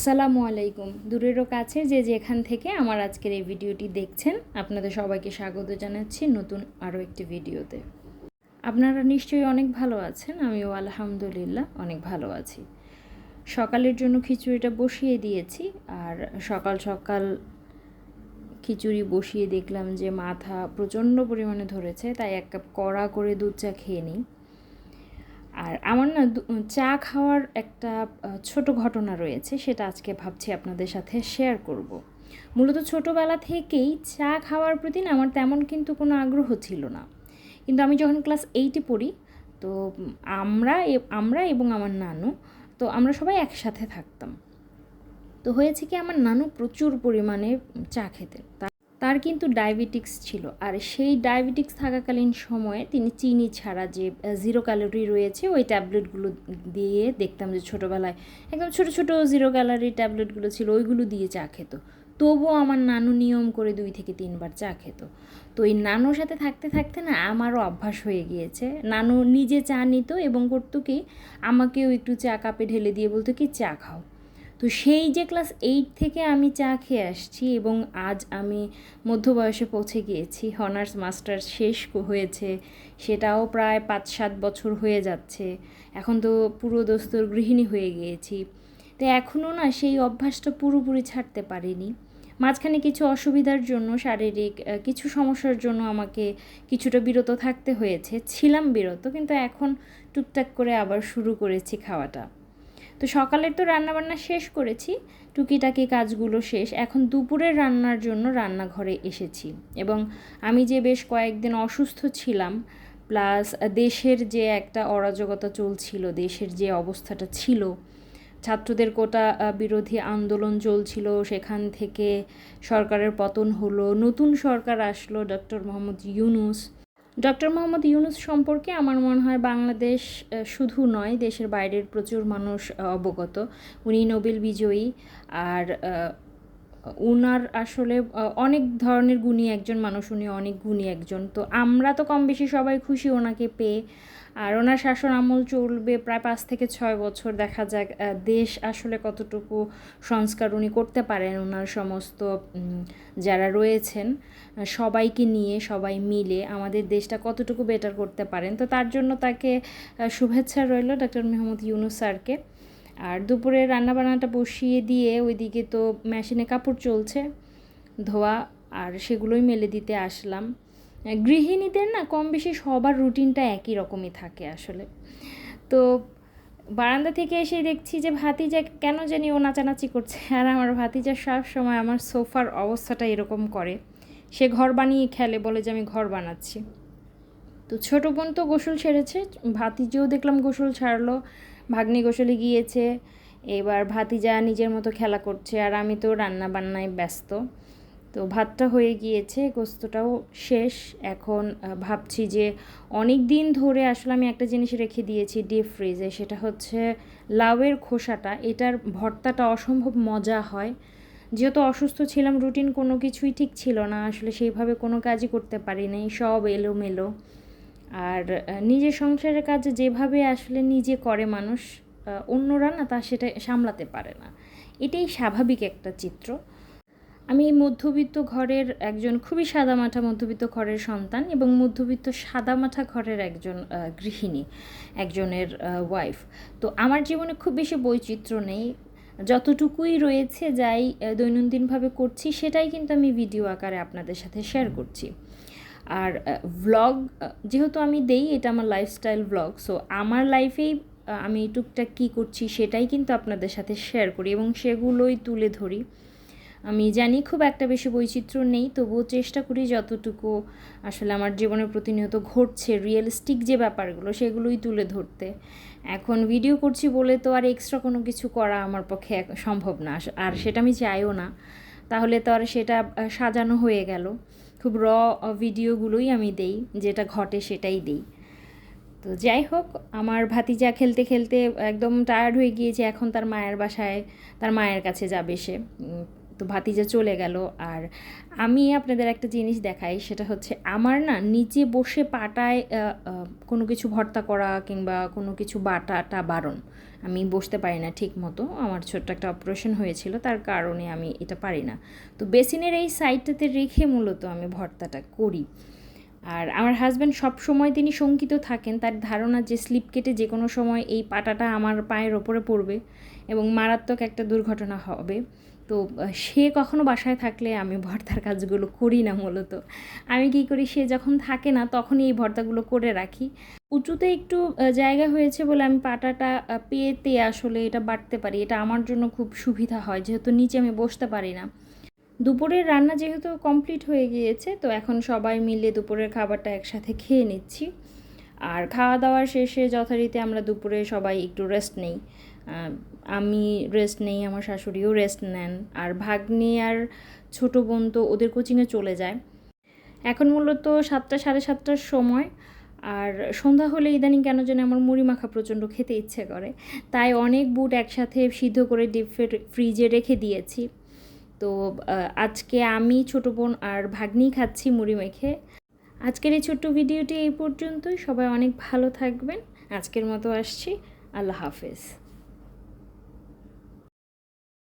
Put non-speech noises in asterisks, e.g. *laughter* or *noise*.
আসসালামু আলাইকুম। দূরেরও কাছে যে যেখান থেকে আমার আজকের এই ভিডিওটি দেখছেন, আপনাদের সবাইকে স্বাগত জানাচ্ছি নতুন আরও একটি ভিডিওতে। আপনারা নিশ্চয়ই অনেক ভালো আছেন, আমিও আলহামদুলিল্লাহ অনেক ভালো আছি। সকালের জন্য খিচুড়িটা বসিয়ে দিয়েছি, আর সকাল সকাল খিচুড়ি বসিয়ে দেখলাম যে মাথা প্রচণ্ড পরিমাণে ধরেছে, তাই এক কাপ কড়া করে দুধ চা খেয়ে নিই। আর আমার না চা খাওয়ার একটা ছোট ঘটনা রয়েছে, সেটা আজকে ভাবছি আপনাদের সাথে শেয়ার করব। মূলত ছোটোবেলা থেকেই চা খাওয়ার প্রতি না আমার তেমন কিন্তু কোনো আগ্রহ ছিল না। কিন্তু আমি যখন ক্লাস এইটে পড়ি, তো আমরা আমরা এবং আমার নানু, তো আমরা সবাই একসাথে থাকতাম। তো হয়েছে কি, আমার নানু প্রচুর পরিমাণে চা খেতেন। তার কিন্তু ডায়াবেটিক্স ছিল। আর সেই ডায়াবেটিক্স থাকাকালীন সময়ে তিনি চিনি ছাড়া যে জিরো ক্যালোরি রয়েছে, ওই ট্যাবলেটগুলো দিয়ে দেখতাম যে ছোটোবেলায়। একদম ছোটো ছোটো জিরো ক্যালোরি ট্যাবলেটগুলো ছিল, ওইগুলো দিয়ে চা খেত। তবুও আমার নানু নিয়ম করে দুই থেকে তিনবার চা খেত। তো এই নানুর সাথে থাকতে থাকতে না আমারও অভ্যাস হয়ে গিয়েছে। নানু নিজে চা নিত এবং করতো কি, আমাকেও একটু চা কাপে ঢেলে দিয়ে বলতো কি, চা খাও। তো সেই যে ক্লাস এইট থেকে আমি চা খেয়ে আসছি এবং আজ আমি মধ্য বয়সে পৌঁছে গিয়েছি। অনার্স মাস্টার্স শেষ হয়েছে, সেটাও প্রায় পাঁচ সাত বছর হয়ে যাচ্ছে। এখন তো পুরো দোস্তর গৃহিণী হয়ে গিয়েছি। তো এখনও না সেই অভ্যাসটা পুরোপুরি ছাড়তে পারিনি। মাঝখানে কিছু অসুবিধার জন্য, শারীরিক কিছু সমস্যার জন্য আমাকে কিছুটা বিরত থাকতে হয়েছে। ছিলাম বিরত, কিন্তু এখন টুকটাক করে আবার শুরু করেছি খাওয়াটা। তো সকালের তো রান্নাবান্না শেষ করেছি, টুকিটাকি কাজগুলো শেষ। এখন দুপুরের রান্নার জন্য রান্নাঘরে এসেছি এবং আমি যে বেশ কয়েকদিন অসুস্থ ছিলাম, প্লাস দেশের যে একটা অরাজকতা চলছিল, দেশের যে অবস্থাটা ছিল, ছাত্রদের কোটা বিরোধী আন্দোলন চলছিল, সেখান থেকে সরকারের পতন হলো, নতুন সরকার আসলো, ডক্টর মোহাম্মদ ইউনুস ডক্টর মোহাম্মদ ইউনুস সম্পর্কে আমার মনে হয় বাংলাদেশ শুধু নয়, দেশের বাইরের প্রচুর মানুষ অবগত। উনি নোবেল বিজয়ী আর উনার আসলে অনেক ধরনের গুণী একজন মানুষ, উনি অনেক গুণী একজন। তো আমরা তো কম বেশি সবাই খুশি ওনাকে পেয়ে আর ওনার শাসন আমল চলবে প্রায় পাঁচ থেকে ছয় বছর। দেখা যাক দেশ আসলে কতটুকু সংস্কার উনি করতে পারেন ওনার সমস্ত যারা রয়েছেন সবাইকে নিয়ে, সবাই মিলে আমাদের দেশটা কতটুকু বেটার করতে পারেন। তো তার জন্য তাকে শুভেচ্ছা রইল ডক্টর মেহমুদ ইউনুস স্যারকে। আর দুপুরে রান্নাবান্নাটা বসিয়ে দিয়ে ওইদিকে তো মেশিনে কাপড় চলছে, ধোয়া, আর সেগুলোই মেলে দিতে আসলাম। গৃহিণীদের না কম বেশি সবার রুটিনটা একই রকমই থাকে আসলে। তো বারান্দা থেকে এসে দেখছি যে ভাতিজা কেন জানি ও নাচানাচি করছে। *laughs* আর আমার ভাতিজা সব সময় আমার সোফার অবস্থাটা এরকম করে। সে ঘর বানিয়ে খেলে, বলে যে আমি ঘর বানাচ্ছি। তো ছোটো বোন তো গোসল সেরেছে, ভাতিজিও দেখলাম গোসল ছাড়লো, ভাগ্নি গোসলে গিয়েছে, এবার ভাতিজা নিজের মতো খেলা করছে, আর আমি তো রান্না বান্নায় ব্যস্ত। তো ভাতটা হয়ে গিয়েছে, গোস্তটাও শেষ। এখন ভাবছি যে অনেক দিন ধরে আসলে আমি একটা জিনিস রেখে দিয়েছি ডিপ ফ্রিজে সেটা হচ্ছে লাউয়ের খোসাটা। এটার ভর্তাটা অসম্ভব মজা হয়। যেহেতু অসুস্থ ছিলাম রুটিন কোনো কিছুই ঠিক ছিল না। আসলে সেইভাবে কোনো কাজই করতে পারি নাই সব এলোমেলো। আর নিজের সংসারের কাজ যেভাবে আসলে নিজে করে মানুষ অন্যরা না তা সেটা সামলাতে পারে না। এটাই স্বাভাবিক একটা চিত্র। আমি মধ্যবিত্ত ঘরের একজন, খুবই সাদামাঠা মধ্যবিত্ত ঘরের সন্তান এবং মধ্যবিত্ত সাদামাঠা ঘরের একজন গৃহিণী, একজনের ওয়াইফ তো আমার জীবনে খুব বেশি বৈচিত্র্য নেই। যতটুকুই রয়েছে যাই দৈনন্দিনভাবে করছি সেটাই কিন্তু আমি ভিডিও আকারে আপনাদের সাথে শেয়ার করছি। আর ভ্লগ যেহেতু আমি দেই, এটা আমার লাইফস্টাইল ভ্লগ সো আমার লাইফেই আমি টুকটাক কী করছি সেটাই কিন্তু আপনাদের সাথে শেয়ার করি এবং সেগুলোই তুলে ধরি। আমি জানি খুব একটা বেশি বৈচিত্র্য নেই তবুও চেষ্টা করি যতটুকু আসলে আমার জীবনে প্রতিনিয়ত ঘটছে রিয়েলিস্টিক যে ব্যাপারগুলো সেগুলোই তুলে ধরতে। এখন ভিডিও করছি বলে তো আর এক্সট্রা কোনো কিছু করা আমার পক্ষে সম্ভব না। আর সেটা আমি চাইও না। তাহলে তো আর সেটা সাজানো হয়ে গেল। খুব র ভিডিওগুলোই আমি দেই যেটা ঘটে সেটাই দেই। তো যাই হোক আমার ভাতিজা খেলতে খেলতে একদম টায়ার্ড হয়ে গিয়েছে এখন তার মায়ের বাসায় তার মায়ের কাছে যাবে সে। তো ভাতিজা চলে গেল। আর আমি আপনাদের একটা জিনিস দেখাই, সেটা হচ্ছে আমার না নিচে বসে পাটায় কোনো কিছু ভর্তা করা কিংবা কোনো কিছু বাটাটা বারণ। আমি বসতে পারি না ঠিক মতো, আমার ছোট্ট একটা অপারেশন হয়েছিল, তার কারণে আমি এটা পারি না। তো বেসিনের এই সাইডটাতে রেখে মূলত আমি ভর্তাটা করি। আর আমার হাজব্যান্ড সব সময় তিনি শঙ্কিত থাকেন, তার ধারণা যে স্লিপ কেটে যে কোনো সময় এই পাটাটা আমার পায়ের ওপরে পড়বে এবং মারাত্মক একটা দুর্ঘটনা হবে। তো, সে কখনো বাসায় থাকলে আমি ভর্তার কাজগুলো করি না মূলত। আমি কী করি, সে যখন থাকে না তখনই এই ভর্তাগুলো করে রাখি। উঁচুতে একটু জায়গা হয়েছে বলে আমি পাটাটা পেতে আসলে এটা বাড়তে পারি। এটা আমার জন্য খুব সুবিধা হয়, যেহেতু নিচে আমি বসতে পারি না। দুপুরের রান্না যেহেতু কমপ্লিট হয়ে গিয়েছে, তো এখন সবাই মিলে দুপুরের খাবারটা একসাথে খেয়ে নিচ্ছি। আর খাওয়া দাওয়ার শেষে যথারীতি আমরা দুপুরে সবাই একটু রেস্ট নেই। আমি রেস্ট নেই, আমার শাশুড়িও রেস্ট নেন। আর ভাগ্নি আর ছোটো বোন তো ওদের কোচিংয়ে চলে যায়। এখন মূলত সাতটা, সাড়ে সাতটার সময়। আর সন্ধ্যা হলে ইদানিং কেন যেন আমার মুড়ি মাখা প্রচণ্ড খেতে ইচ্ছে করে। তাই অনেক বুট একসাথে সিদ্ধ করে ডিপ ফ্রিজে রেখে দিয়েছি। তো আজকে আমি ছোট বোন আর ভাগ্নি খাচ্ছি মুড়ি মেখে। আজকের এই ছোট্ট ভিডিওটি এই পর্যন্তই। সবাই অনেক ভালো থাকবেন। আজকের মতো আসছি। আল্লাহ হাফেজ।